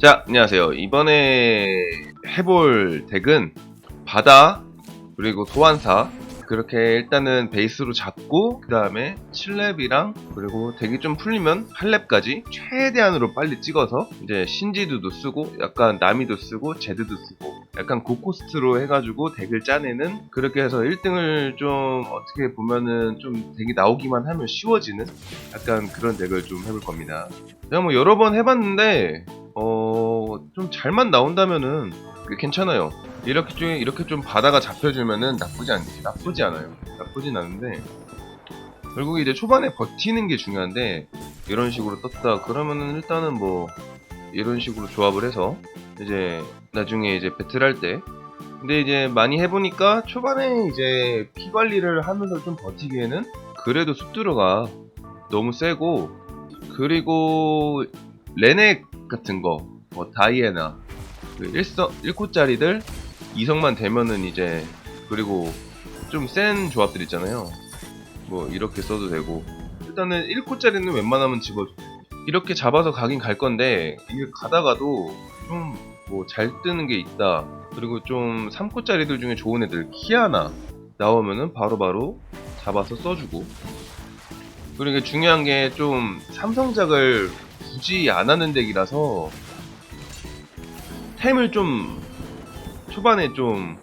자, 안녕하세요. 이번에 해볼 덱은 바다, 그리고 소환사, 그렇게 일단은 베이스로 잡고, 그 다음에 7렙이랑, 그리고 덱이 좀 풀리면 8렙까지 최대한으로 빨리 찍어서, 이제 신지드도 쓰고, 약간 나미도 쓰고, 제드도 쓰고, 약간 고코스트로 해가지고 덱을 짜내는, 그렇게 해서 1등을 좀 어떻게 보면은 좀 덱이 나오기만 하면 쉬워지는, 약간 그런 덱을 좀 해볼 겁니다. 제가 뭐 여러 번 해봤는데, 어, 좀 잘만 나온다면은 꽤 괜찮아요. 이렇게 좀, 이렇게 좀 바다가 잡혀주면은 나쁘지 않지. 나쁘지 않아요. 나쁘진 않은데, 결국 이제 초반에 버티는 게 중요한데, 이런 식으로 떴다. 그러면은 일단은 뭐, 이런 식으로 조합을 해서, 이제, 나중에 이제 배틀할 때, 근데 이제 많이 해보니까 초반에 이제 피 관리를 하면서 좀 버티기에는 그래도 숲두루가 너무 세고, 그리고 레넥 같은 거, 뭐 다이애나, 그 1성, 1코짜리들 2성만 되면은 이제, 그리고 좀 센 조합들 있잖아요. 뭐 이렇게 써도 되고. 일단은 1코짜리는 웬만하면 집어줘. 이렇게 잡아서 가긴 갈 건데, 이게 가다가도 좀 뭐 잘 뜨는 게 있다. 그리고 좀 3코짜리들 중에 좋은 애들, 키아나 나오면은 바로바로 잡아서 써주고. 그리고 이게 중요한 게 좀 삼성작을 굳이 안 하는 덱이라서 템을 좀 초반에 좀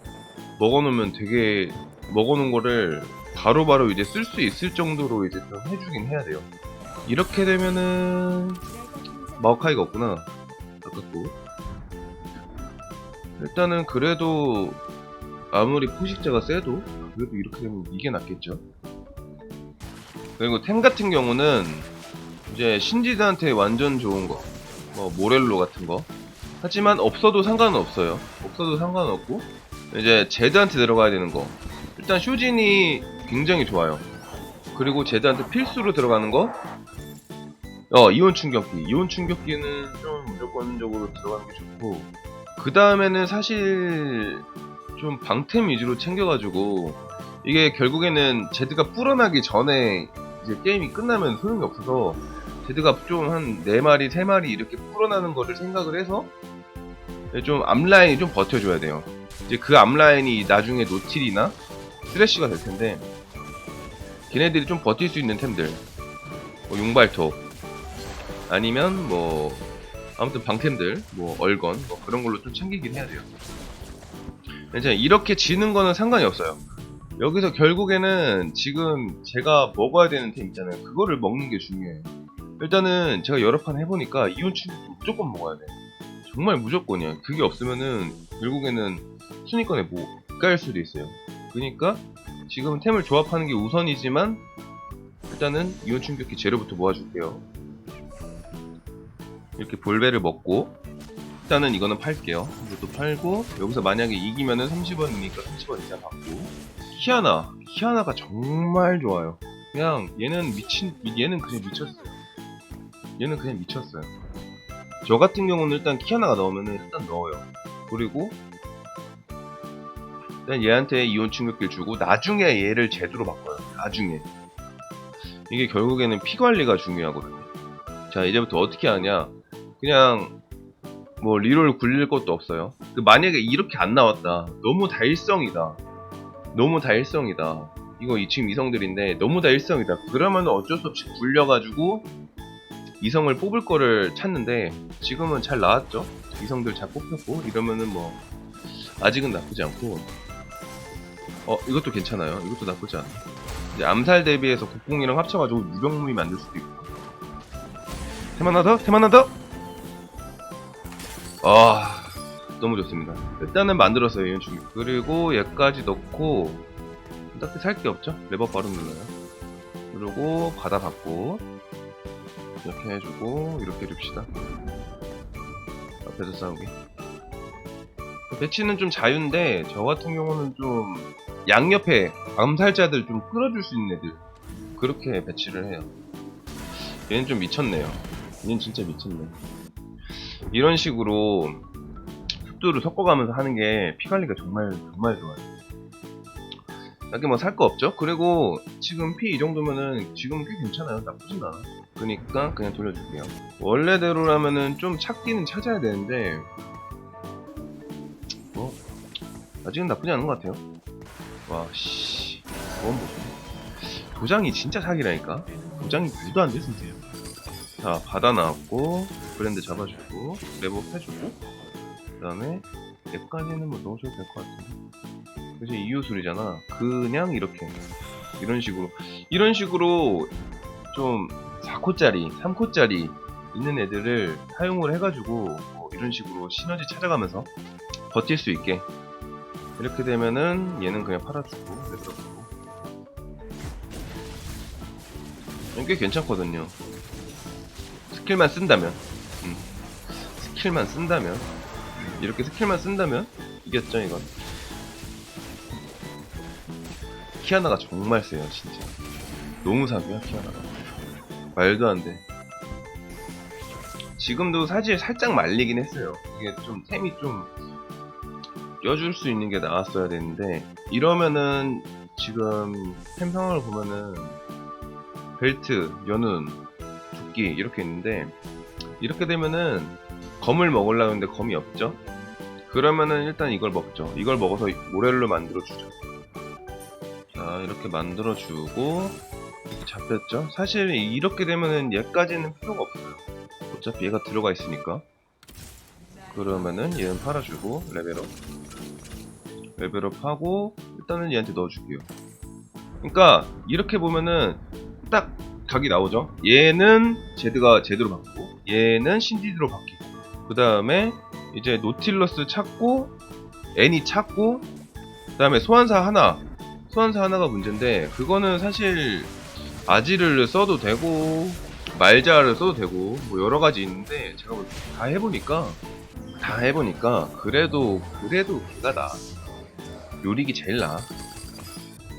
먹어놓으면 되게 먹어놓은 거를 바로 바로 이제 쓸 수 있을 정도로 이제 좀 해주긴 해야 돼요. 이렇게 되면은 마오카이가 없구나. 아깝고. 일단은 그래도 아무리 포식자가 세도 그래도 이렇게 되면 이게 낫겠죠. 그리고 템 같은 경우는 이제 신지드한테 완전 좋은 거, 뭐 모렐로 같은 거. 하지만 없어도 상관은 없어요. 없어도 상관은 없고 이제 제드한테 들어가야 되는 거. 일단 쇼진이 굉장히 좋아요. 그리고 제드한테 필수로 들어가는 거. 어 이온 충격기. 이온 충격기는 좀 무조건적으로 들어가는 게 좋고. 그 다음에는 사실 좀 방템 위주로 챙겨가지고 이게 결국에는 제드가 불어나기 전에 이제 게임이 끝나면 소용이 없어서 제드가 좀 한 4마리, 3마리 이렇게 불어나는 거를 생각을 해서 좀 앞라인이 좀 버텨줘야 돼요. 이제 그 앞라인이 나중에 노틸이나 쓰레쉬가 될 텐데 걔네들이 좀 버틸 수 있는 템들 뭐 용발톱 아니면 뭐 아무튼 방템들 뭐 얼건 뭐 그런 걸로 좀 챙기긴 해야 돼요. 이제 이렇게 지는 거는 상관이 없어요. 여기서 결국에는 지금 제가 먹어야 되는 템 있잖아요. 그거를 먹는 게 중요해요. 일단은 제가 여러 판 해보니까 이온 충격 무조건 먹어야 돼. 정말 무조건이야. 그게 없으면은 결국에는 순위권에 못 갈 수도 있어요. 그러니까 지금은 템을 조합하는 게 우선이지만 일단은 이온 충격기 재료부터 모아줄게요. 이렇게 볼베를 먹고 일단은 이거는 팔게요. 이것도 팔고 여기서 만약에 이기면은 30원이니까 30원 이상 받고 키아나 키아나가 정말 좋아요. 그냥 얘는 미친 얘는 그냥 미쳤어요. 얘는 그냥 미쳤어요. 저 같은 경우는 일단 키아나가 나오면은 일단 넣어요. 그리고 일단 얘한테 이온 충격기를 주고 나중에 얘를 제대로 바꿔요. 나중에 이게 결국에는 피 관리가 중요하거든요. 자 이제부터 어떻게 하냐? 그냥 뭐 리롤 굴릴 것도 없어요. 그 만약에 이렇게 안 나왔다. 너무 다 일성이다. 너무 다 일성이다. 이거 이 지금 이성들인데 너무 다 일성이다. 그러면 어쩔 수 없이 굴려가지고 이성을 뽑을 거를 찾는데 지금은 잘 나왔죠. 이성들 잘 뽑혔고 이러면은 뭐 아직은 나쁘지 않고 어 이것도 괜찮아요. 이것도 나쁘지 않아. 이제 암살 대비해서 국공이랑 합쳐가지고 유병무이 만들 수도 있고. 템 하나 더? 템 하나 더? 아 너무 좋습니다. 일단은 만들었어요 이런 충 그리고 얘까지 넣고 딱히 살 게 없죠. 레버 바로 눌러요. 그리고 바다 받고 이렇게 해주고 이렇게 해줍시다. 앞에서 싸우기. 배치는 좀 자유인데 저 같은 경우는 좀 양옆에 암살자들 좀 끌어줄 수 있는 애들 그렇게 배치를 해요. 얘는 좀 미쳤네요. 얘는 진짜 미쳤네. 이런 식으로 속도를 섞어가면서 하는 게 피관리가 정말 정말 좋아요. 딱히 뭐 살 거 없죠? 그리고 지금 피 이 정도면은 지금 꽤 괜찮아요. 나쁘진 않아. 그니까 그냥 돌려줄게요. 원래대로라면은 좀 찾기는 찾아야 되는데 뭐 아직은 나쁘지 않은 것 같아요. 와 씨, 그건 보소. 도장이 진짜 사기라니까. 도장이 말도 안 돼, 진짜. 자, 받아 나왔고 브랜드 잡아주고 레버 해주고 그 다음에 앱까지는 뭐 넣어줘도 될 것 같은데. 그래서 이유술이잖아. 그냥 이렇게 이런 식으로 이런 식으로 좀 4코짜리, 3코짜리 있는 애들을 사용을 해가지고 뭐 이런 식으로 시너지 찾아가면서 버틸 수 있게 이렇게 되면은 얘는 그냥 팔아주고 냅둬두고 꽤 괜찮거든요 스킬만 쓴다면 음. 스킬만 쓴다면 음. 이렇게 스킬만 쓴다면 이겼죠 이건 키아나가 정말 세요 진짜 너무 사기야 키아나가 말도 안돼 지금도 사실 살짝 말리긴 했어요 이게 좀 템이 좀 껴줄 수 있는 게 나왔어야 되는데 이러면은 지금 템 상황을 보면은 벨트, 연운, 두끼 이렇게 있는데 이렇게 되면은 검을 먹으려고 했는데 검이 없죠? 그러면은 일단 이걸 먹죠. 이걸 먹어서 모렐로 만들어 주죠. 자 이렇게 만들어주고 잡혔죠? 사실 이렇게 되면은 얘까지는 필요가 없어요. 어차피 얘가 들어가 있으니까 그러면은 얘는 팔아주고 레벨업 레벨업 하고 일단은 얘한테 넣어줄게요. 그러니까 이렇게 보면은 딱 각이 나오죠. 얘는 제드가 제대로 바뀌고 얘는 신디드로 바뀌고 그 다음에 이제 노틸러스 찾고 애니 찾고 그 다음에 소환사 하나 소환사 하나가 문제인데 그거는 사실 아지를 써도 되고 말자를 써도 되고 뭐 여러 가지 있는데 제가 뭐다 해보니까 다 해보니까 그래도 그래도 걔가 나. 요릭이 제일 나.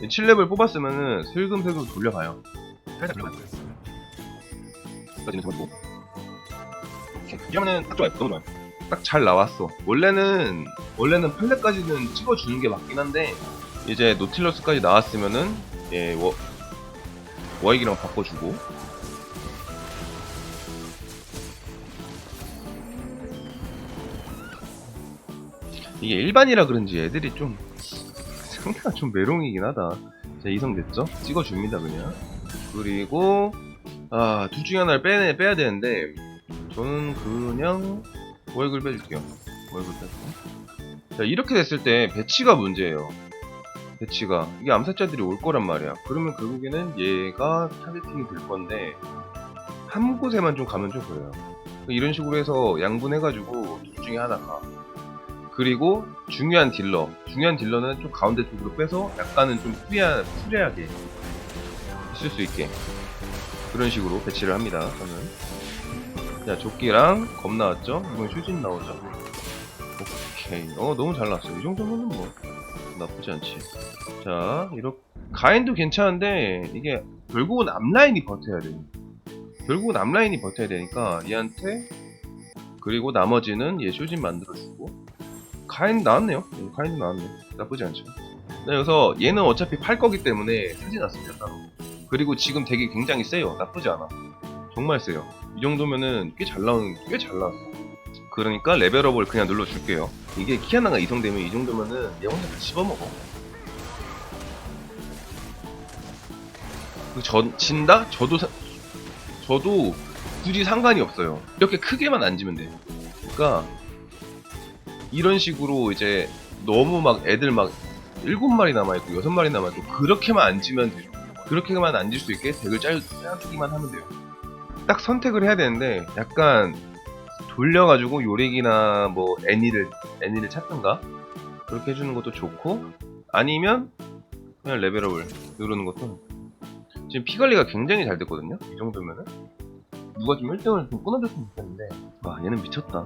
7렙을 뽑았으면은 슬금슬금 돌려가요. 살짝 돌려가요. 여기까지는 잡아주고 이러면은 딱 좋아요. 너무 좋아요. 딱 잘 나왔어. 원래는 원래는 8렙까지는 찍어주는 게 맞긴 한데 이제 노틸러스까지 나왔으면은 예 워, 워익이랑 바꿔주고 이게 일반이라 그런지 애들이 좀 상대가 좀 메롱이긴 하다. 자 이성 됐죠? 찍어줍니다 그냥. 그리고 아둘 중에 하나를 빼내 빼야 되는데 저는 그냥 월급 빼줄게요. 월급 빼고. 자 이렇게 됐을 때 배치가 문제예요. 배치가 이게 암살자들이 올 거란 말이야. 그러면 결국에는 얘가 타겟팅이 될 건데 한 곳에만 좀 가면 좀 그래요. 이런 식으로 해서 양분해가지고 둘 중에 하나 가. 그리고 중요한 딜러 중요한 딜러는 좀 가운데 쪽으로 빼서 약간은 좀 프리하게 있을 수 있게 그런 식으로 배치를 합니다 저는 자 조끼랑 검 나왔죠 이번 휴진 나오죠 오케이 어 너무 잘 나왔어 이 정도면은 뭐 나쁘지 않지 자 이렇게 가인도 괜찮은데 이게 결국은 앞라인이 버텨야 돼 결국은 앞라인이 버텨야 되니까 얘한테 그리고 나머지는 얘 쇼진 만들어주고 가인 나왔네요. 음, 가인도 나왔네. 나쁘지 않죠. 네, 여기서 얘는 어차피 팔 거기 때문에 사지 않습니다, 따로. 그리고 지금 되게 굉장히 세요. 나쁘지 않아. 정말 세요. 이 정도면은 꽤 잘 나오는, 꽤 잘 나왔어. 그러니까 레벨업을 그냥 눌러줄게요. 이게 키아나가 이성되면 이 정도면은 얘 혼자 다 씹어먹어. 그 전, 진다? 저도, 사- 저도 굳이 상관이 없어요. 이렇게 크게만 안 지면 돼. 그러니까 이런 식으로 이제 너무 막 애들 막 일곱 마리 남아있고 여섯 마리 남아있고 그렇게만 앉으면 돼요. 그렇게만 앉을 수 있게 덱을 짤, 짜주기만 하면 돼요. 딱 선택을 해야 되는데 약간 돌려가지고 요렉이나 뭐 애니를 애니를 찾든가 그렇게 해주는 것도 좋고 아니면 그냥 레벨업을 누르는 것도 지금 피 관리가 굉장히 잘 됐거든요. 이 정도면은 누가 좀 1등을 좀 끊어줬으면 좋겠는데 와 얘는 미쳤다.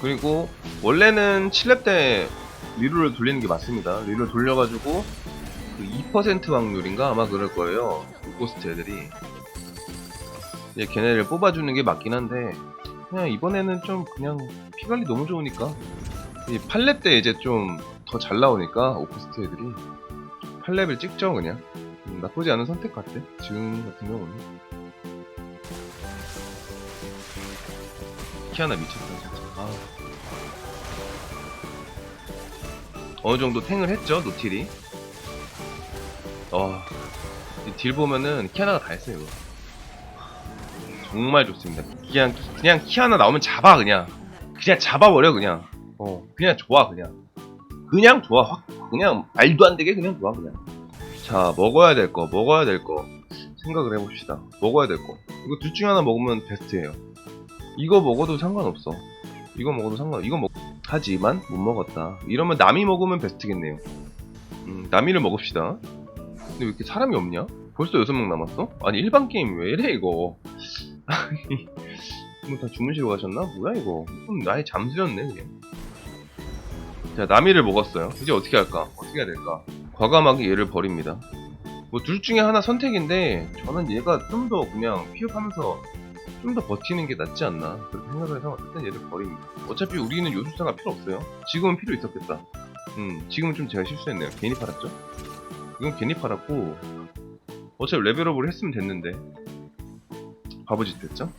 그리고 원래는 7렙 때 리로를 돌리는 게 맞습니다. 리로를 돌려가지고 그 2% 확률인가 아마 그럴 거예요. 고스트 애들이 이제 걔네를 뽑아주는 게 맞긴 한데 그냥 이번에는 좀 그냥 피 관리 너무 좋으니까 이 8렙 때 이제 좀 더 잘 나오니까 오코스트 애들이 8렙을 찍죠 그냥 나쁘지 않은 선택 같아. 지금 같은 경우는. 키아나 미쳤다 진짜. 아. 어느 정도 탱을 했죠 노틸이. 어. 이 딜 보면은 키아나가 다 했어요 이거. 정말 좋습니다. 그냥 그냥 키아나 나오면 잡아 그냥. 그냥 잡아버려 그냥. 어 그냥 좋아 그냥. 그냥 좋아 확 그냥 말도 안 되게 그냥 좋아 그냥. 자 먹어야 될 거 먹어야 될 거 생각을 해봅시다. 먹어야 될 거. 이거 둘 중에 하나 먹으면 베스트예요. 이거 먹어도 상관없어. 이거 먹어도 상관. 이거 먹. 하지만 못 먹었다. 이러면 남이 먹으면 베스트겠네요. 음, 남이를 먹읍시다. 근데 왜 이렇게 사람이 없냐? 벌써 여섯 명 남았어? 아니 일반 게임 왜 이래 이거? 아니 뭐다 주무시러 가셨나? 뭐야 이거? 무슨 나의 잠수였네 그냥. 자 남이를 먹었어요. 이제 어떻게 할까? 어떻게 해야 될까? 과감하게 얘를 버립니다. 뭐 둘 중에 하나 선택인데 저는 얘가 좀 더 그냥 피업하면서 좀 더 버티는 게 낫지 않나 그렇게 생각을 해서 일단 얘를 버립니다. 어차피 우리는 요술사가 필요 없어요. 지금은 필요 있었겠다. 음 지금은 좀 제가 실수했네요. 괜히 팔았죠? 이건 괜히 팔았고 어차피 레벨업을 했으면 됐는데 바보짓 됐죠?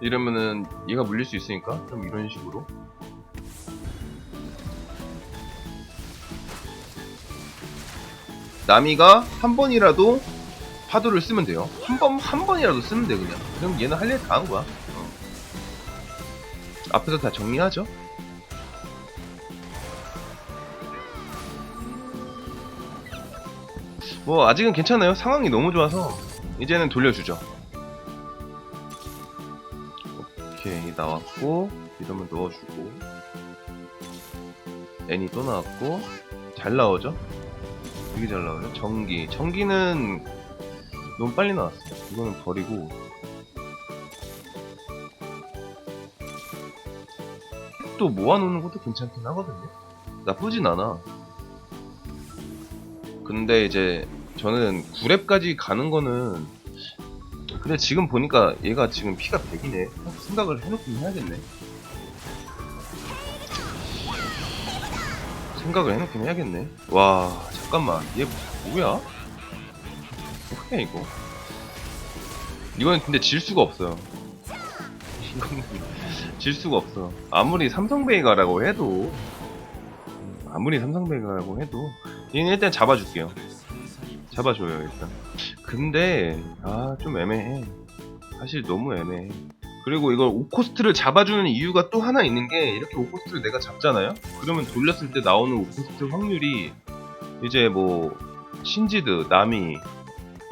이러면은 얘가 물릴 수 있으니까 좀 이런 식으로 나미가 한 번이라도 파도를 쓰면 돼요. 한 번, 한 번이라도 쓰면 돼, 그냥. 그럼 얘는 할 일 다 한 거야. 어. 앞에서 다 정리하죠? 뭐, 아직은 괜찮아요. 상황이 너무 좋아서. 이제는 돌려주죠. 나왔고. 이러면 넣어주고. 애니 또 나왔고. 잘 나오죠? 되게 잘 나오죠? 전기. 전기는 너무 빨리 나왔어. 이거는 버리고. 또 모아놓는 것도 괜찮긴 하거든요. 나쁘진 않아. 근데 이제 저는 9렙까지 가는 거는 근데 지금 보니까 얘가 지금 피가 100이네. 생각을 해놓긴 해야겠네. 생각을 해놓긴 해야겠네. 와, 잠깐만. 얘 뭐야? 뭐야, 이거? 이건 근데 질 수가 없어요. 질 수가 없어. 아무리 삼성베이가라고 해도, 아무리 삼성베이가라고 해도, 얘는 일단 잡아줄게요. 잡아줘요, 일단. 근데, 아, 좀 애매해. 사실 너무 애매해. 그리고 이걸 오코스트를 잡아주는 이유가 또 하나 있는 게 이렇게 오코스트를 내가 잡잖아요? 그러면 돌렸을 때 나오는 오코스트 확률이 이제 뭐 신지드, 나미,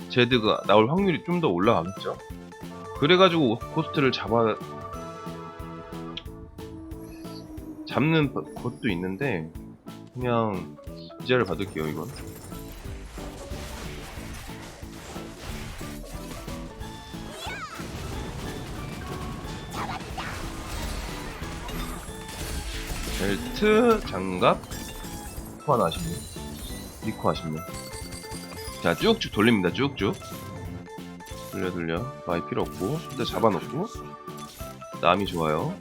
제드가 나올 확률이 좀 더 올라가겠죠? 그래가지고 오코스트를 잡아 잡는 것도 있는데 그냥 기자를 받을게요 이건 벨트, 장갑, 리코 하나 하시네. 리코 하시네. 자, 쭉쭉 돌립니다, 쭉쭉. 돌려, 돌려. 많이 필요 없고. 일단 잡아놓고. 남이 좋아요.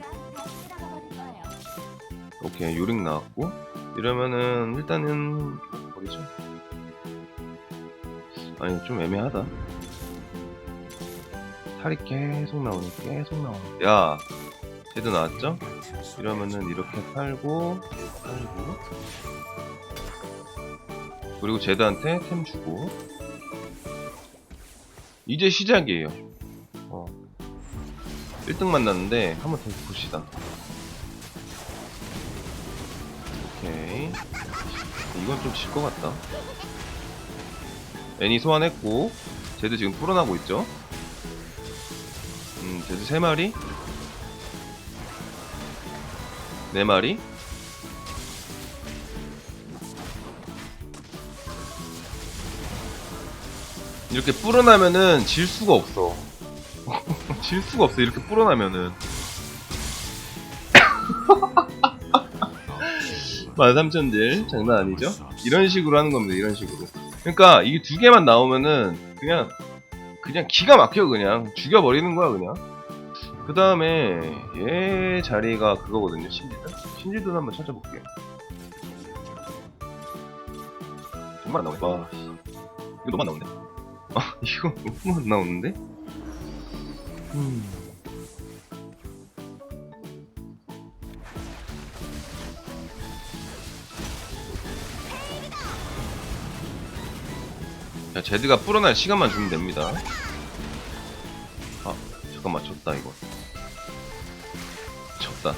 오케이, 요링 나왔고. 이러면은, 일단은, 버리죠. 아니, 좀 애매하다. 탈이 계속 나오네, 계속 나오네. 야, 쟤도 나왔죠? 이러면은 이렇게 팔고 팔고. 그리고 제드한테 템 주고. 이제 시작이에요. 어. 1등 만났는데 한번 더 봅시다. 오케이. 이건 좀 질 것 같다. 애니 소환했고 제드 지금 풀어나고 있죠? 음 제드 3마리 네 마리. 이렇게 불어나면은 질 수가 없어. 질 수가 없어. 이렇게 불어나면은. 13,000딜. 장난 아니죠? 이런 식으로 하는 겁니다. 이런 식으로. 그러니까 이게 두 개만 나오면은 그냥 그냥 기가 막혀 그냥 죽여버리는 거야 그냥. 그 다음에 얘 자리가 그거거든요 신지드 신지드 한번 찾아볼게요 정말 나와 이거 너무 안 나오는데? 아 이거 너무 안 나오는데? 음. 자, 제드가 불어날 시간만 주면 됩니다. 아, 잠깐만, 졌다, 이거. 졌다.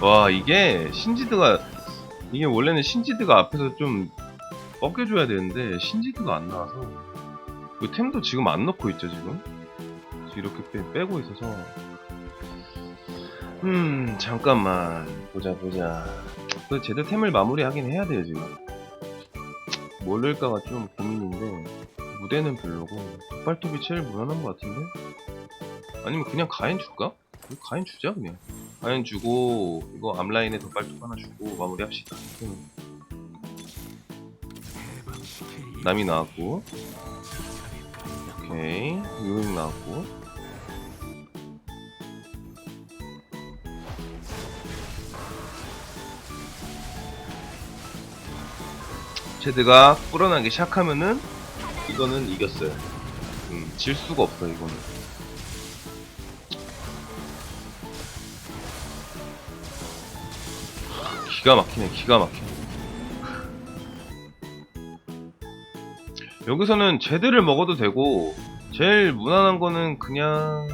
와, 이게, 신지드가, 이게 원래는 신지드가 앞에서 좀 꺾여줘야 되는데, 신지드가 안 나와서, 그 템도 지금 안 넣고 있죠, 지금? 이렇게 빼, 빼고 있어서. 음, 잠깐만. 보자, 보자. 그 제드 템을 마무리하긴 해야 돼요, 지금. 뭘 넣을까가 좀 고민인데 무대는 별로고 족발톱이 제일 무난한 것 같은데? 아니면 그냥 가인 줄까? 가인 주자 그냥 가인 주고 이거 앞라인에 덧발톱 하나 주고 마무리 합시다 음. 남이 나왔고 오케이 유행 나왔고 제드가 불어나기 시작하면은 이거는 이겼어요. 음, 질 수가 없어 이거는. 기가 막히네, 기가 막혀. 여기서는 제드를 먹어도 되고 제일 무난한 거는 그냥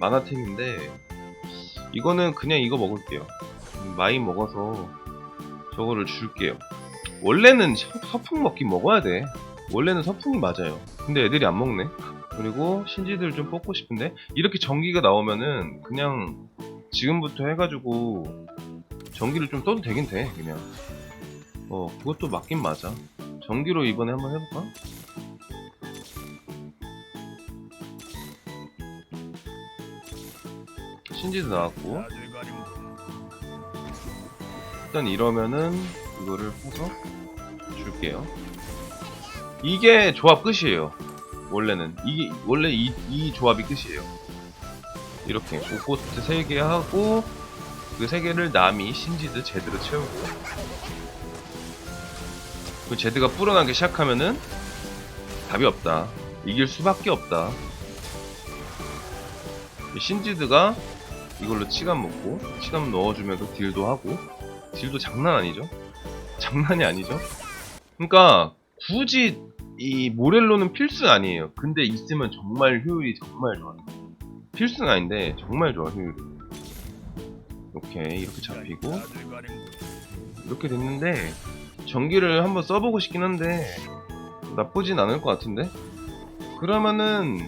마나템인데 이거는 그냥 이거 먹을게요. 음, 마인 먹어서 저거를 줄게요. 원래는 서- 서풍 먹긴 먹어야 돼. 원래는 서풍이 맞아요. 근데 애들이 안 먹네. 그리고 신지들 좀 뽑고 싶은데 이렇게 전기가 나오면은 그냥 지금부터 해가지고 전기를 좀 떠도 되긴 돼 그냥. 어 그것도 맞긴 맞아. 전기로 이번에 한번 해볼까? 신지도 나왔고 일단 이러면은 이거를 해서 줄게요. 이게 조합 끝이에요. 원래는 이게 원래 이, 이 조합이 끝이에요. 이렇게 오코스트 3개 하고 그 3개를 남이 신지드 제대로 채우고 그 제드가 불어나기 시작하면은 답이 없다. 이길 수밖에 없다. 이 신지드가 이걸로 치감 먹고 치감 넣어주면서 딜도 하고 딜도 장난 아니죠? 장난이 아니죠? 그러니까 굳이 이 모렐로는 필수 아니에요. 근데 있으면 정말 효율이 정말 좋아요. 필수는 아닌데 정말 좋아 효율이. 오케이 이렇게 잡히고. 이렇게 됐는데 전기를 한번 써보고 싶긴 한데 나쁘진 않을 것 같은데? 그러면은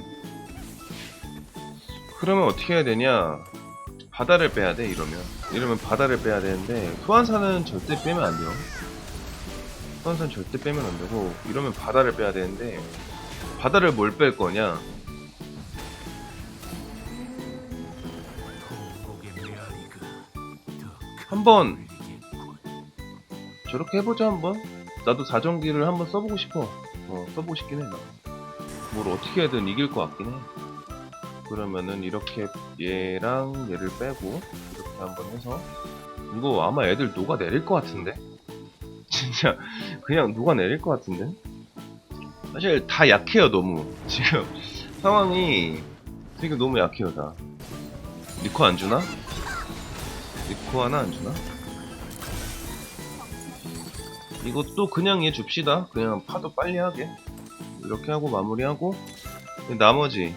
그러면 어떻게 해야 되냐? 바다를 빼야 돼 이러면. 이러면 바다를 빼야 되는데 소환사는 절대 빼면 안 돼요. 소환사는 절대 빼면 안 되고 이러면 바다를 빼야 되는데 바다를 뭘 뺄 거냐 한번. 저렇게 해보자 한번. 나도 자전기를 한번 써보고 싶어. 어 써보고 싶긴 해뭘 어떻게 해든 이길 것 같긴 해. 그러면은 이렇게 얘랑 얘를 빼고 이렇게 한번 해서. 이거 아마 애들 녹아내릴 것 같은데? 진짜 그냥 녹아내릴 것 같은데? 사실 다 약해요 너무. 지금 상황이 지금 너무 약해요 다. 니코 안 주나? 니코 하나 안 주나? 이것도 그냥 얘 줍시다. 그냥 파도 빨리 하게. 이렇게 하고 마무리하고. 나머지.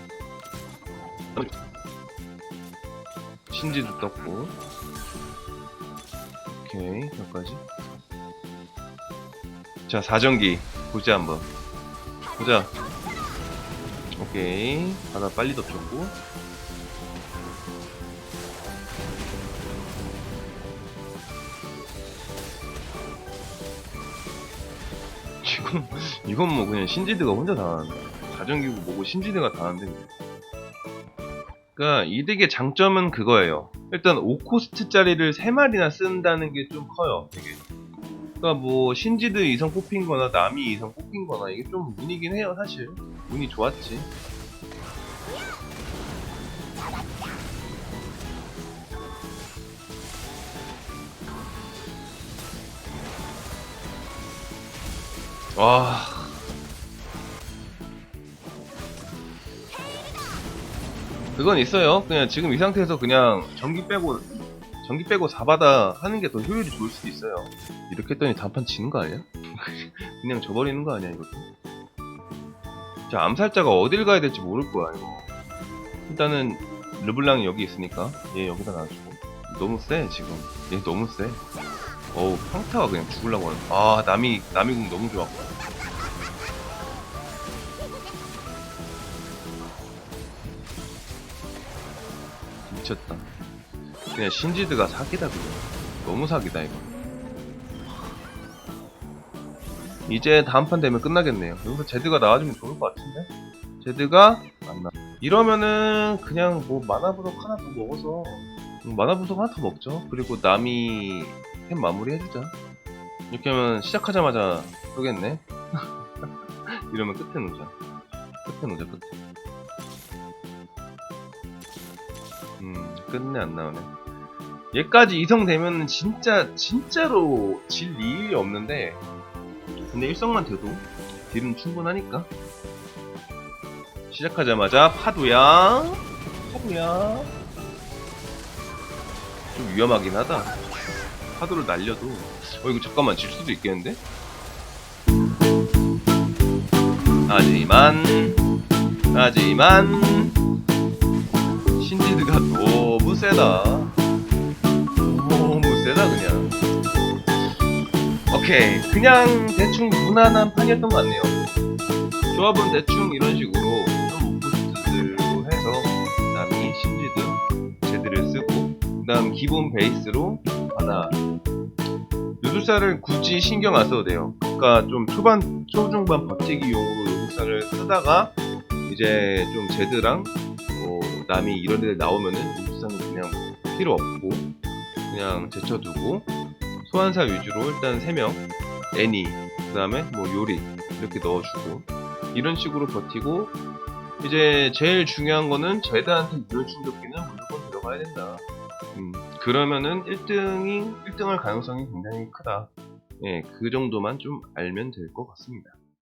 신지도 떴고. 오케이 여기까지. 자 4전기. 보자 한번. 보자. 오케이. 하나 빨리 덮쳤고 이건 뭐 그냥 신지드가 혼자 다 하는 자전기고 뭐고 신지드가 다 하는데 그러니까 이득의 장점은 그거예요. 일단 5코스트짜리를 3마리나 쓴다는 게 좀 커요, 되게. 그러니까 뭐 신지드 이성 뽑힌 거나 남이 이성 뽑힌 거나 이게 좀 운이긴 해요, 사실. 운이 좋았지. 와. 그건 있어요. 그냥 지금 이 상태에서 그냥 전기 빼고 전기 빼고 4바다 하는 게 더 효율이 좋을 수도 있어요. 이렇게 했더니 단판 지는 거 아니야? 그냥 져버리는 거 아니야 이것도? 자 암살자가 어딜 가야 될지 모를 거야 이거. 일단은 르블랑이 여기 있으니까 얘 여기다 놔주고 너무 세 지금 얘 너무 세. 어우 평타가 그냥 죽을라고 하는. 아 남이 남이 궁 너무 좋았고. 미쳤다. 그냥 신지드가 사기다 그냥. 너무 사기다 이거. 이제 다음 판 되면 끝나겠네요. 여기서 제드가 나와주면 좋을 것 같은데? 제드가 안 나. 이러면은 그냥 뭐 마나 부석 하나 더 먹어서 음, 마나 부석 하나 더 먹죠. 그리고 남이 템 마무리 해주자. 이렇게 하면 시작하자마자 쏘겠네. 이러면 끝에 놓자. 끝에 놓자 끝에. 끝내 안 나오네. 얘까지 이성 되면 진짜 진짜로 질 일이 없는데 근데 일성만 돼도 딜은 충분하니까. 시작하자마자 파도야 파도야. 좀 위험하긴 하다. 파도를 날려도. 어 이거 잠깐만 질 수도 있겠는데? 하지만 하지만 세다. 너무 세다 그냥. 오케이. 그냥 대충 무난한 판이었던 것 같네요. 조합은 대충 이런 식으로 좀 부스트들로 해서 남이 신지드 제드를 쓰고 그 다음 기본 베이스로 하나. 요술사를 굳이 신경 안 써도 돼요. 그러니까 좀 초반 초중반 버티기용으로 요술사를 쓰다가 이제 좀 제드랑 뭐 남이 이런 데 나오면은 필요 없고 그냥 제쳐두고 소환사 위주로 일단 3명 애니 그 다음에 뭐 요리 이렇게 넣어주고 이런 식으로 버티고 이제 제일 중요한 거는 제드한테 이런 충격기는 무조건 들어가야 된다. 음, 그러면은 1등이 1등 할 가능성이 굉장히 크다. 예, 그 정도만 좀 알면 될 것 같습니다